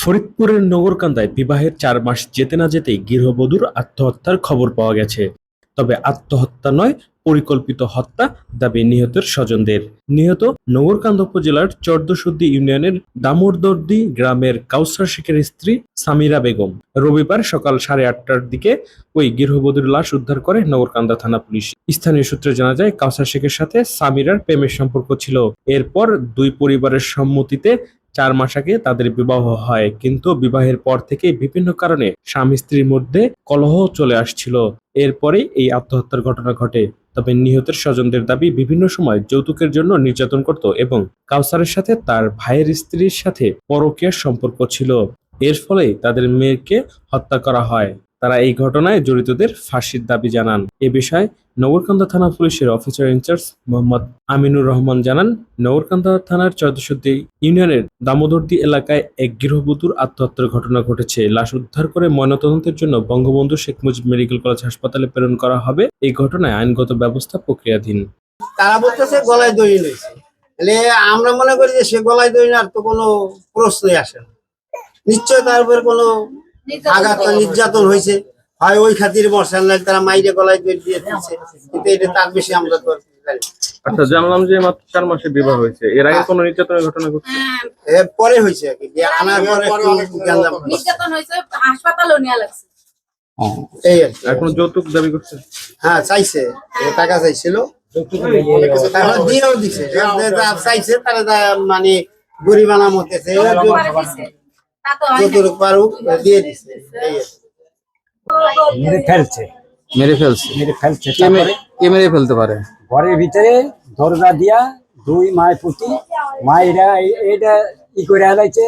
ফরিদপুরের নগরকান্দায় বিবাহের চার মাস যেতে না যেতেই গৃহবধূর আত্মহত্যার খবর পাওয়া গেছে। তবে আত্মহত্যা নয় পরিকল্পিত হত্যা দাবি নিহতের স্বজনদের। নিহত নগরকান্দা উপজেলার চর্দসুদ্দি ইউনিয়নের দামোদরদি গ্রামের কাউসার শেখের স্ত্রী সামিরা বেগম। রবিবার সকাল সাড়ে আটটার দিকে ওই গৃহবধূর লাশ উদ্ধার করে নগরকান্দা থানা পুলিশ। স্থানীয় সূত্রে জানা যায় কাউসার শেখের সাথে সামিরার প্রেমের সম্পর্ক ছিল। এরপর দুই পরিবারের সম্মতিতে চার মাস আগে তাদের বিবাহ হয়। কিন্তু বিবাহের পর থেকে বিভিন্ন কারণে স্বামী স্ত্রীর মধ্যে কলহ চলে আসছিল। এরপরে এই আত্মহত্যার ঘটনা ঘটে। তবে নিহতের স্বজনদের দাবি বিভিন্ন সময় যৌতুকের জন্য নির্যাতন করত এবং কাউসারের সাথে তার ভাইয়ের স্ত্রীর সাথে পরকীয়ার সম্পর্ক ছিল। এর ফলেই তাদের মেয়েকে হত্যা করা হয়। তারা এই ঘটনায় জড়িতদের ফাঁসির দাবি জানান। এ বিষয়ে নগরকান্দা থানা পুলিশের officer in charge Mohammad Aminur Rahman জানান, নগরকান্দা থানার চৌদ্দশোদ্দি ইউনিয়নের দামোদরদি এলাকায় এক গৃহবধূর আত্মহত্যার ঘটনা ঘটেছে। লাশ উদ্ধার করে ময়নাতদন্তের জন্য বঙ্গবন্ধু শেখ মুজিব মেডিকেল কলেজ হাসপাতালে প্রেরণ করা হবে। এই ঘটনায় আইনগত ব্যবস্থা প্রক্রিয়াধীন। তারা বলতেছে গলায় লইছে তাহলে আমরা মনে করি যে সে গলায় দড়ি নেওয়ার তো কোনো প্রশ্নই আসে না। নিশ্চয় তার উপর কোনো আঘাত নির্যাতন হয়েছে। হয় ওই খাতির মশাল নাই তারা মাইরে গলায় দড়ি দিয়ে দিচ্ছে কিন্তু এটা তার বেশি আমরা তো। আচ্ছা জানলাম যে মাত্র চার মাসে বিবাহ হয়েছে। এর আগে কোনো নির্যাতনের ঘটনা ঘটছে? এর পরে হয়েছে আর কি। আনার পরে নির্যাতন হয়েছে হাসপাতালও নেওয়া লাগছে। এই এখন যৌতুক দাবি করছে? হ্যাঁ চাইছে। টাকা চাইছিল। দিয়েও দিছে। চাইছে তারা মানে গরিবানা মতেছে যতটুকু পারুক দিয়ে দিছে এই আর কি। মেরে ফেলছে। মেরে ফেলছে। মেরে ফেলছে কে মেরে ফেলতে পারে? ঘরের ভিতরে দরজা দিয়া দুই মায়ের পুঁতি মায়েরা এই- ই করে হেলাইছে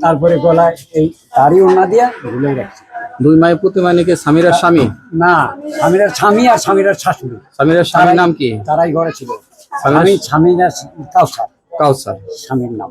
তারপরে গলায় এই তারই ওনা দিয়া ঝুলে রাখছে। দুই মায়ের পুত্র মানে কি স্বামীর স্বামী? না স্বামীরা স্বামী আর স্বামীরা শাশুড়ি। স্বামীর স্বামীর নাম কি? তারাই ঘরে ছিল। স্বামী স্বামীরা কাউসার। কাউসার। স্বামীর নাম।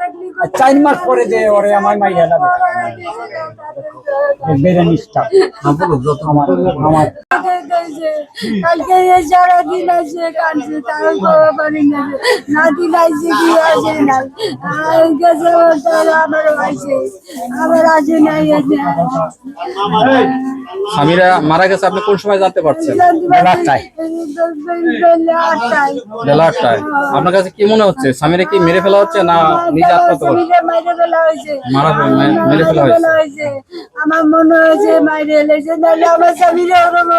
চার মাস পরে যে ওরে আমার বেড়ে নিষ্ঠা আমার আমার কালকে সারাদিন আছে কাঁদছে তার পারি না না দিন কি গেছে তারা আমার হয়েছে আমার আছে স্বামীরা মারা গেছে আপনি কোন সময় জানতে পারছেন। বেলা আটটায়। বেলা আটটায়। আপনার কাছে কি মনে হচ্ছে? স্বামীরা কি মেরে ফেলা হচ্ছে না নিজে আত্মহত্যা মাইরে ফেলা হয়েছে। ফেলা হয়েছে। আমার মনে হয়েছে মাইরে নাহলে আমার ওরম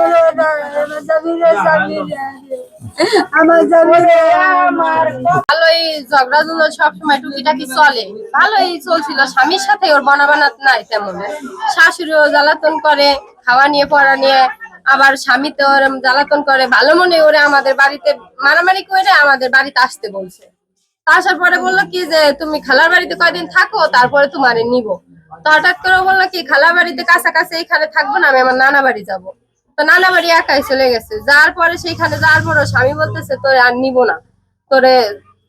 আমার স্বামীরে আমার স্বামীরে। আমার ভালোই ঝগড়া ঝুলো সবসময় টুকিটাকি চলে। ভালোই চলছিল। স্বামীর সাথে ওর বনাবানাত নাই তেমন। শাশুড়িও জ্বালাতন করে খাওয়া নিয়ে পড়া নিয়ে। আবার স্বামীতে ওর জ্বালাতন করে। ভালো মনে ওরে আমাদের বাড়িতে মারামারি করে আমাদের বাড়িতে আসতে বলছে। তা আসার পরে বলল কি যে, তুমি খালার বাড়িতে কয়দিন থাকো, তারপরে তোমারে নিব। তো হঠাৎ করে বলল কি, খালার বাড়িতে কাছাকাছি এইখানে থাকব না, আমি আমার নানা বাড়ি যাব। তো নানা বাড়ি একাই চলে গেছে। যার পরে সেইখানে যাওয়ার পরে স্বামী বলতেছে, তোরে আর নিব না, তোরে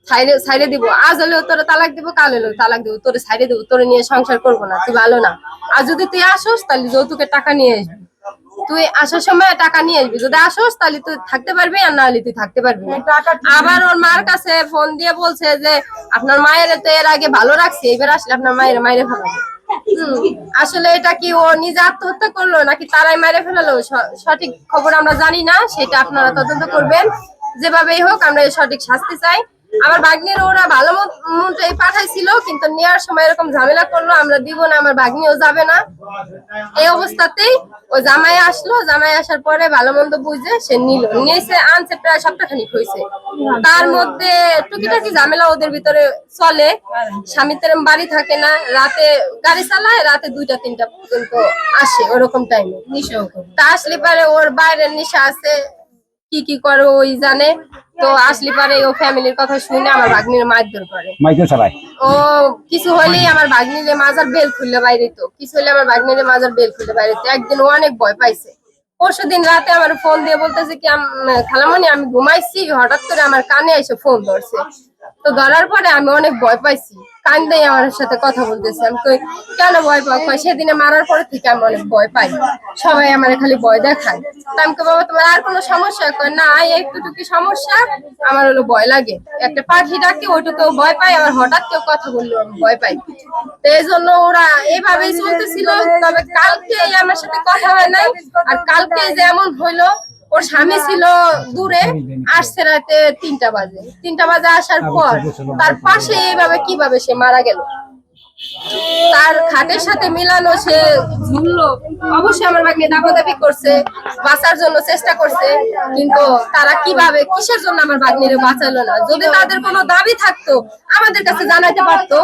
সাইডে সাইডে দিব। আজ হলেও তোরে তালাক দিব, কাল হলেও তালাক দিব। তোরে সাইডে দিব, তোরে নিয়ে সংসার করব না, তুই ভালো না। আর যদি তুই আসোস, তাহলে যৌতুকের টাকা নিয়ে আসবি। তুই আসার সময় টাকা নিয়ে আসবি। যদি আসোস তাহলে তুই থাকতে পারবি আর না হলে তুই থাকতে পারবি আবার ওর মার কাছে ফোন দিয়ে বলছে যে আপনার মায়ের তো এর আগে ভালো রাখছে এবার আসলে আপনার মায়ের মায়ের ফেলাবে হুম, আসলে এটা কি ও নিজে আত্মহত্যা করল নাকি তারাই মেরে ফেলালো? সঠিক খবর আমরা জানি না সেটা আপনারা তদন্ত করবেন। যেভাবেই হোক আমরা সঠিক শাস্তি চাই। আমার ভাগ্নের ওরা ভালো মন্ত্রে পাঠাইছিল কিন্তু নেওয়ার সময় এরকম ঝামেলা করল আমরা দিব না আমার ভাগ্নিও যাবে না। এই অবস্থাতেই ও জামাই আসলো জামাই আসার পরে ভালো মন্দ বুঝে সে নিল। নিয়েছে আনছে প্রায় সপ্তাহখানিক হয়েছে তার মধ্যে টুকিটাকি ঝামেলা ওদের ভিতরে চলে। স্বামী তেরম বাড়ি থাকে না রাতে গাড়ি চালায় রাতে দুইটা তিনটা পর্যন্ত আসে ওরকম টাইমে তা আসলে পারে ওর বাইরের নিশা আছে কি কি করে ওই জানে। তো আসলে পারে ও ফ্যামিলির কথা শুনে আমার ভাগ্নির মারধর করে। মাইকেল চালায় ও কিছু হলেই আমার ভাগ্নির মাজার বেল খুললে বাইরে তো। কিছু হলে আমার ভাগ্নির মাজার বেল খুললে বাইরে তো। একদিন ও অনেক ভয় পাইছে। পরশু দিন রাতে আমার ফোন দিয়ে বলতেছে কি খালামনি খালামণি আমি ঘুমাইছি। হঠাৎ করে আমার কানে এসে ফোন ধরছে। তো ধরার পরে আমি অনেক ভয় পাইছি। কান্দে আমার সাথে কথা বলতেছে। আমি কই, কেন ভয় পাও? কয়, সেদিনে মারার পরে থেকে আমি অনেক ভয় পাই। সবাই আমার খালি ভয় দেখায়। তা আমি বাবা, তোমার আর কোনো সমস্যা? কয়, না একটুটুকু সমস্যা। আমার হলো ভয় লাগে। একটা পাখি ডাকে ওইটুকু ভয় পাই আবার হঠাৎ কেউ কথা বলল আমি ভয় পাই। তো এই জন্য ওরা এইভাবেই চলতেছিল। তবে কালকে আমার সাথে কথা হয় নাই। আর কালকে যেমন হইল ওর স্বামী ছিল দূরে আসছে রাতে তিনটা বাজে। তিনটা বাজে আসার পর তার পাশে এইভাবে কীভাবে সে মারা গেল? তার খাটের সাথে মিলানো সে ঝুললো। অবশ্যই আমার ভাগ্নে দাপাদাপি করছে বাঁচার জন্য চেষ্টা করছে কিন্তু তারা কীভাবে কিসের জন্য আমার ভাগ্নিরে বাঁচালো না? যদি তাদের কোনো দাবি থাকতো আমাদের কাছে জানাইতে পারতো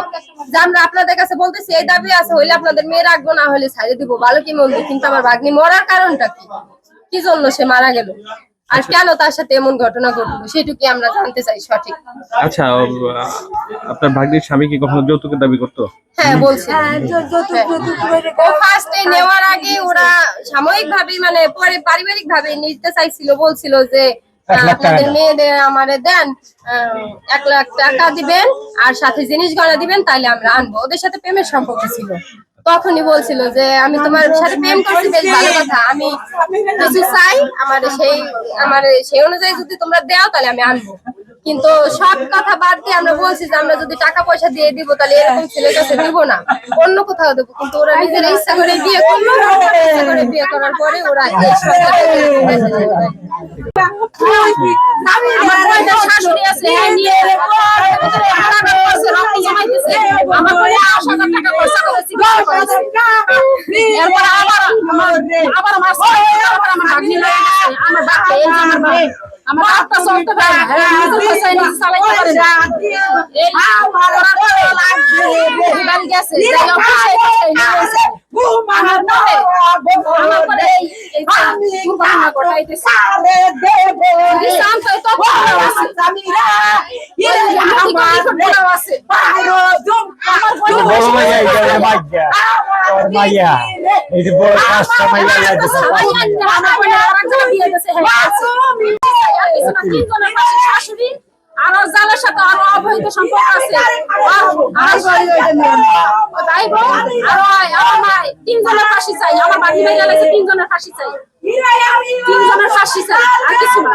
যে আমরা আপনাদের কাছে বলতেছি এই দাবি আছে হইলে আপনাদের মেয়ে রাখব না হলে ছাড়িয়ে দিব। ভালো কি মন্দ? কিন্তু আমার ভাগ্নি মরার কারণটা কি? কি জন্য সে মারা গেল? আর কেন তার সাথে এমন ঘটনা ঘটলো? সেটুকি আমরা জানতে চাই সঠিক। আচ্ছা আপনার ভাগ্নির স্বামী কি কখনো যৌতুকের দাবি করতো? হ্যাঁ বলছি। হ্যাঁ, যত- যত- যত করে ও ফার্স্টে নেওয়ার আগে ওরা সাময়িক ভাবে মানে পরে পারিবারিক ভাবে নিতে চাইছিল বলছিল যে আপনাদের মেয়েদের আমারে দেন আহ, এক লাখ টাকা দিবেন আর সাথে জিনিস গড়া দিবেন তাইলে আমরা আনব। ওদের সাথে প্রেমের সম্পর্ক ছিল। তখনই বলছিল যে আমি তোমার সাথে প্রেম করছি বেশ ভালো কথা। আমি কিছু চাই আমার সেই আমার সেই অনুযায়ী যদি তোমরা দেও তাহলে আমি আনব। কিন্তু সব কথা বাদ দিয়ে আমরা বলছি যে আমরা যদি টাকা পয়সা দিয়ে দিব তাহলে এরকম ছেলের কাছে দিব না। অন্য কোথাও দেবো কিন্তু ওরা নিজের ইচ্ছা করে বিয়ে করল। ইচ্ছা করে বিয়ে করার পরে ওরা এই আমার কয়টা শাশুড়ি আছে হ্যাঁ নিয়ে টাকা পয়সা রক্ত জমাইতেছে আমার করে আট হাজার টাকা পয়সা করে চিকিৎসা করেছে এরপর আবার আবার আমার আবার আমার ভাগ্নি গেছে আমার বাপকে এই আমার বাপ আমার বাপটা চলতে পারে না হ্যাঁ, নিজের পয়সায় নিজে চালাইতে পারে না এই করার বাড়ি গেছে যাই অফিসে গেছে, আমার পরে আমার পরে এই এই দুর্ঘটনা ঘটাইতেছে শান্ত তো আছে আমার নিকট আছে আমার বড় পয়সা মাইয়া এই যে বড় কাজটা মাইয়া হ্যাঁ আছে। আর জালের সাথে আরও অবৈধ সম্পর্ক আছে তিনজনের ফাঁসি চাই আমার বাড়ি হয়ে গেলে তিনজনের ফাঁসি চাই তিনজনের ফাঁসি চাই আর কিছু না